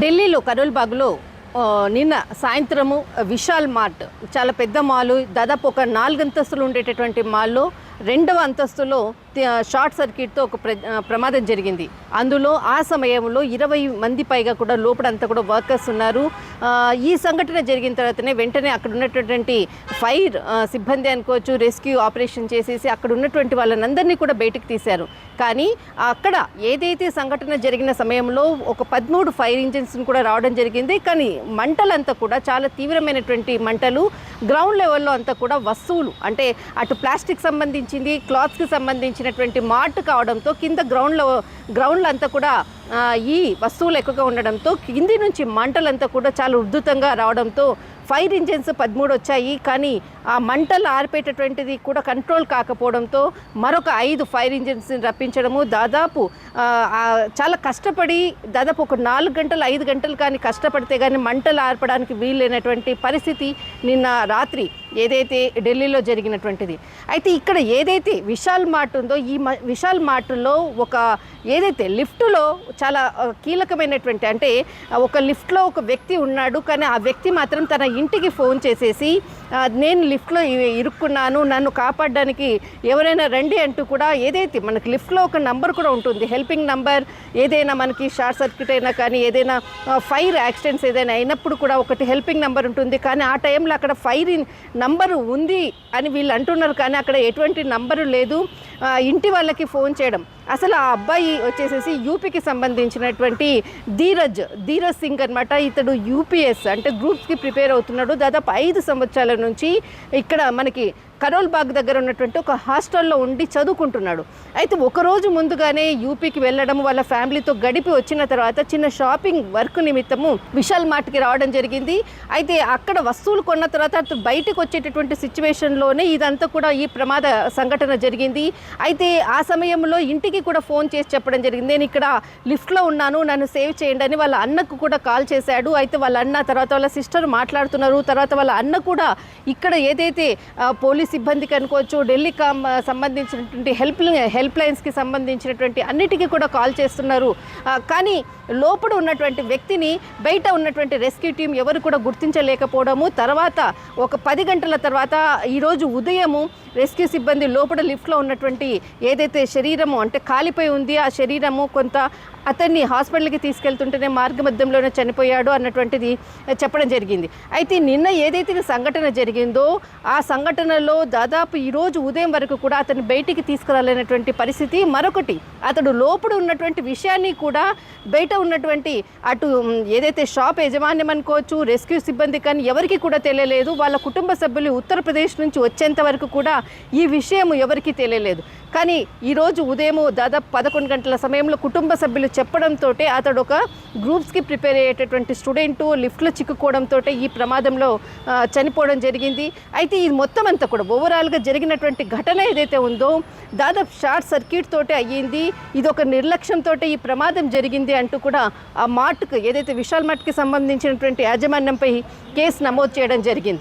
ఢిల్లీలో కరోల్బాగ్లో నిన్న సాయంత్రము విశాల్ మార్ట్ చాలా పెద్ద మాల్ దాదాపు ఒక నాలుగు అంతస్తులు ఉండేటటువంటి మాల్లో రెండవ అంతస్తులో షార్ట్ సర్క్యూట్తో ఒక ప్ర ప్రమాదం జరిగింది. అందులో ఆ సమయంలో ఇరవై మంది పైగా కూడా లోపడంతా కూడా వర్కర్స్ ఉన్నారు. ఈ సంఘటన జరిగిన తర్వాతనే వెంటనే అక్కడ ఉన్నటువంటి ఫైర్ సిబ్బంది అనుకోవచ్చు రెస్క్యూ ఆపరేషన్ చేసేసి అక్కడ ఉన్నటువంటి వాళ్ళనందరినీ కూడా బయటకు తీశారు. కానీ అక్కడ ఏదైతే సంఘటన జరిగిన సమయంలో ఒక పదమూడు ఫైర్ ఇంజిన్స్ కూడా రావడం జరిగింది. కానీ మంటలంతా కూడా చాలా తీవ్రమైనటువంటి మంటలు గ్రౌండ్ లెవెల్లో అంతా కూడా వస్తువులు అంటే అటు ప్లాస్టిక్ సంబంధించింది క్లాత్స్కి సంబంధించినటువంటి మార్ట్ కావడంతో కింద గ్రౌండ్లో గ్రౌండ్లో అంతా కూడా ఈ వస్తువులు ఎక్కువగా ఉండడంతో కింది నుంచి మంటలంతా కూడా చాలా ఉద్ధృతంగా రావడంతో ఫైర్ ఇంజిన్స్ పదమూడు వచ్చాయి. కానీ ఆ మంటలు ఆర్పేటటువంటిది కూడా కంట్రోల్ కాకపోవడంతో మరొక ఐదు ఫైర్ ఇంజిన్స్ని రప్పించడము దాదాపు చాలా కష్టపడి దాదాపు ఒక నాలుగు గంటలు ఐదు గంటలు కానీ కష్టపడితే కానీ మంటలు ఆర్పడానికి వీలైనటువంటి పరిస్థితి నిన్న రాత్రి ఏదైతే ఢిల్లీలో జరిగినటువంటిది. అయితే ఇక్కడ ఏదైతే విశాల్ మార్ట్ ఉందో ఈ మ- విశాల్ మార్ట్లో ఒక ఏదైతే లిఫ్ట్లో చాలా కీలకమైనటువంటి అంటే ఒక లిఫ్ట్లో ఒక వ్యక్తి ఉన్నాడు కానీ ఆ వ్యక్తి మాత్రం తన ఇంటికి ఫోన్ చేసేసి నేను లిఫ్ట్లో ఇరుక్కున్నాను నన్ను కాపాడడానికి ఎవరైనా రండి అంటూ కూడా ఏదైతే మనకి లిఫ్ట్లో ఒక నంబర్ కూడా ఉంటుంది హెల్పింగ్ నంబర్ ఏదైనా మనకి షార్ట్ సర్క్యూట్ అయినా కానీ ఏదైనా ఫైర్ యాక్సిడెంట్స్ ఏదైనా అయినప్పుడు కూడా ఒకటి హెల్పింగ్ నంబర్ ఉంటుంది. కానీ ఆ టైంలో అక్కడ ఫైర్ నంబరు ఉంది అని వీళ్ళు అంటున్నారు. కానీ అక్కడ ఎటువంటి నంబరు లేదు. ఇంటి వాళ్ళకి ఫోన్ చేయడం. అసలు ఆ అబ్బాయి వచ్చేసేసి యూపీకి సంబంధించినటువంటి ధీరజ్ ధీరజ్ సింగ్ అనమాట ఇతడు యూపీఎస్ అంటే గ్రూప్స్కి ప్రిపేర్ అవుతున్నాడు. దాదాపు ఐదు సంవత్సరాల నుంచి ఇక్కడ మనకి కరోల్ బాగ్ దగ్గర ఉన్నటువంటి ఒక హాస్టల్లో ఉండి చదువుకుంటున్నాడు. అయితే ఒక రోజు ముందుగానే యూపీకి వెళ్ళడం వాళ్ళ ఫ్యామిలీతో గడిపి వచ్చిన తర్వాత చిన్న షాపింగ్ వర్క్ నిమిత్తము విశాల్ మార్ట్కి రావడం జరిగింది. అయితే అక్కడ వస్తువులు కొన్న తర్వాత బయటకు వచ్చేటటువంటి సిచ్యువేషన్లోనే ఇదంతా కూడా ఈ ప్రమాద సంఘటన జరిగింది. అయితే ఆ సమయంలో ఇంటికి కూడా ఫోన్ చేసి చెప్పడం జరిగింది. నేను ఇక్కడ లిఫ్ట్లో ఉన్నాను నన్ను సేవ్ చేయండి అని వాళ్ళ అన్నకు కూడా కాల్ చేశాడు. అయితే వాళ్ళ అన్న తర్వాత వాళ్ళ సిస్టర్ మాట్లాడుతున్నారు. తర్వాత వాళ్ళ అన్న కూడా ఇక్కడ ఏదైతే పోలీస్ పోలీస్ సిబ్బందికి అనుకోవచ్చు ఢిల్లీ కామ్ సంబంధించినటువంటి హెల్ప్ హెల్ప్ లైన్స్కి సంబంధించినటువంటి అన్నిటికీ కూడా కాల్ చేస్తున్నారు. కానీ లోపల ఉన్నటువంటి వ్యక్తిని బయట ఉన్నటువంటి రెస్క్యూ టీం ఎవరు కూడా గుర్తించలేకపోవడము తర్వాత ఒక పది గంటల తర్వాత ఈరోజు ఉదయము రెస్క్యూ సిబ్బంది లోపల లిఫ్ట్లో ఉన్నటువంటి ఏదైతే శరీరము అంటే కాలిపోయి ఉంది ఆ శరీరము కొంత అతన్ని హాస్పిటల్కి తీసుకెళ్తుంటేనే మార్గమధ్యంలోనే చనిపోయాడు అన్నటువంటిది చెప్పడం జరిగింది. అయితే నిన్న ఏదైతే సంఘటన జరిగిందో ఆ సంఘటనలో దాదాపు ఈరోజు ఉదయం వరకు కూడా అతన్ని బయటికి తీసుకురాలేనటువంటి పరిస్థితి. మరొకటి అతడు లోపల ఉన్నటువంటి విషయాన్ని కూడా బయట ఉన్నటువంటి అటు ఏదైతే షాప్ యజమాన్యం అనుకోవచ్చు రెస్క్యూ సిబ్బంది కానీ ఎవరికి కూడా తెలియలేదు. వాళ్ళ కుటుంబ సభ్యులు ఉత్తరప్రదేశ్ నుంచి వచ్చేంత వరకు కూడా ఈ విషయం ఎవరికీ తెలియలేదు. కానీ ఈరోజు ఉదయం దాదాపు పదకొండు గంటల సమయంలో కుటుంబ సభ్యులు చెప్పడంతో అతడు ఒక గ్రూప్స్కి ప్రిపేర్ అయ్యేటటువంటి స్టూడెంట్ లిఫ్ట్లో చిక్కుకోవడంతో ఈ ప్రమాదంలో చనిపోవడం జరిగింది. అయితే ఇది మొత్తం అంతా కూడా ఓవరాల్గా జరిగినటువంటి ఘటన ఏదైతే ఉందో దాదాపు షార్ట్ సర్క్యూట్ తోటే అయ్యింది. ఇది ఒక నిర్లక్ష్యంతో ఈ ప్రమాదం జరిగింది అంటూ కూడా ఆ మార్ట్కు ఏదైతే విశాల్ మార్ట్కి సంబంధించినటువంటి యాజమాన్యంపై కేసు నమోదు చేయడం జరిగింది.